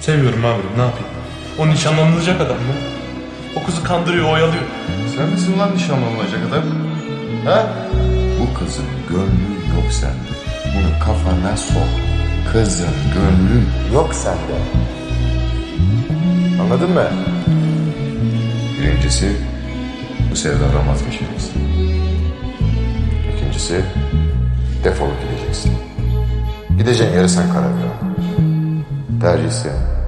Seviyorum amirim ne yapayım? O nişanlanılacak adam mı? O kızı kandırıyor, oyalıyor. Sen misin lan nişanlanılacak adam? Ha? Bu kızın gönlü yok sende. Bunu kafana sok. Kızın gönlü yok sende. Anladın mı? Birincisi bu sevdadan vazgeçeceksin. İkincisi defolup gideceksin. Gideceğin yere sen karar ver. Tá, Gisele?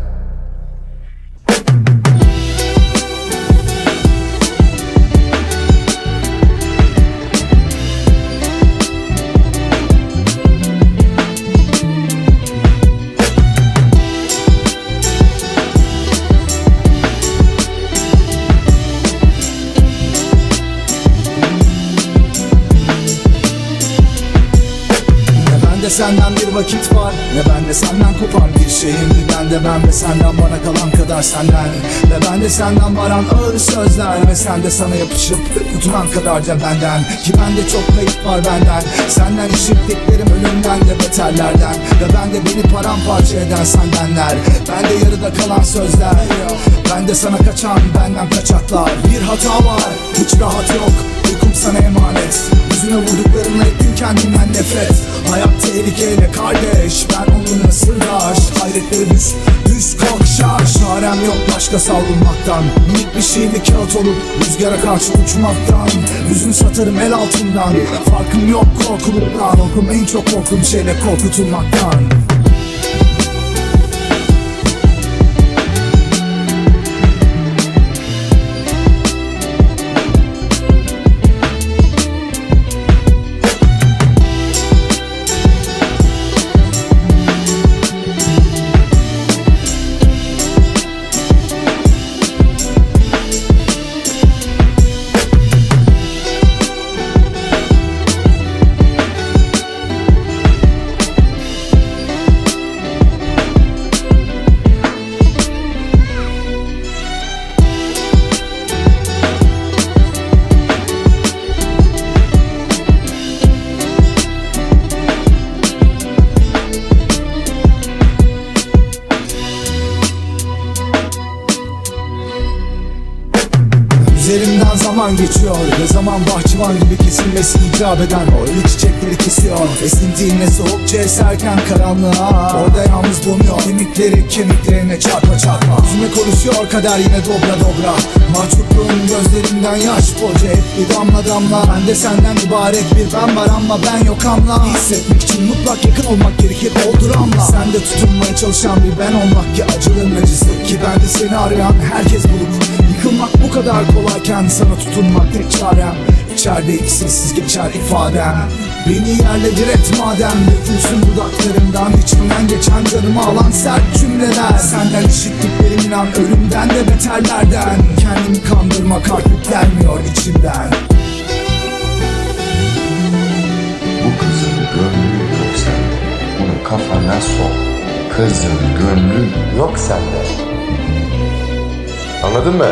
Senden bir vakit var. Ne bende senden kopan bir şeyim. Bir bende ben ve senden bana kalan kadar senden. Ve bende senden varan ağır sözler. Ve sende sana yapışıp tutunan kadarca benden. Ki bende çok kayıp var benden. Senden işittiklerim ölümden de beterlerden. Ve bende beni paramparça eden sendenler. Bende yarıda kalan sözler. Bende sana kaçan benden kaçaklar. Bir hata var hiç rahat yok. Uykum sana emanet. Yüzüne vurduklarımla ettim kendimden nefret. Hayat tehlikeyle kardeş Ben onunla sırdaş. Hayretleri düz Düz kalk şarj Çarem yok başka savrulmaktan. Minik bir şeydi kağıt olup Rüzgara karşı uçmaktan. Yüzünü satarım el altından. Farkım yok korkuluktan. Korkum en çok korktuğum şeyle korkutulmaktan Üzerimden zaman geçiyor. Ve zaman bahçıvan gibi kesilmesi icap eden O ölü çiçekleri kesiyor. Esintiğinde soğukça eserken karanlığa. Orada yalnız donuyor. Kemikleri kemiklerine çarpa çarpa Yüzüme konuşuyor kader yine dobra dobra. Mahcupluğun gözlerinden yaş boca Hep bir damla damla. Ben de senden ibaret bir ben var ama ben yok amla. Hissetmek için mutlak yakın olmak gerekir oldur amla. Sen de tutunmaya çalışan bir ben olmak ki acıların acısı. Ki ben de seni arayan herkes bulup Yıkılmak bu kadar kolayken sana tutunmak tek çarem İçeride hiç sessiz geçer ifadem Beni yerle bir et madem Dökülsün dudaklarımdan içimden geçen canımı alan sert cümleler Senden işittiklerim inan ölümden de beterlerden Kendimi kandırma kalp gelmiyor içimden Bu kızın gönlü yok sende. Bunu kafana sok. Kızın gönlü yok sende. Anladın mı?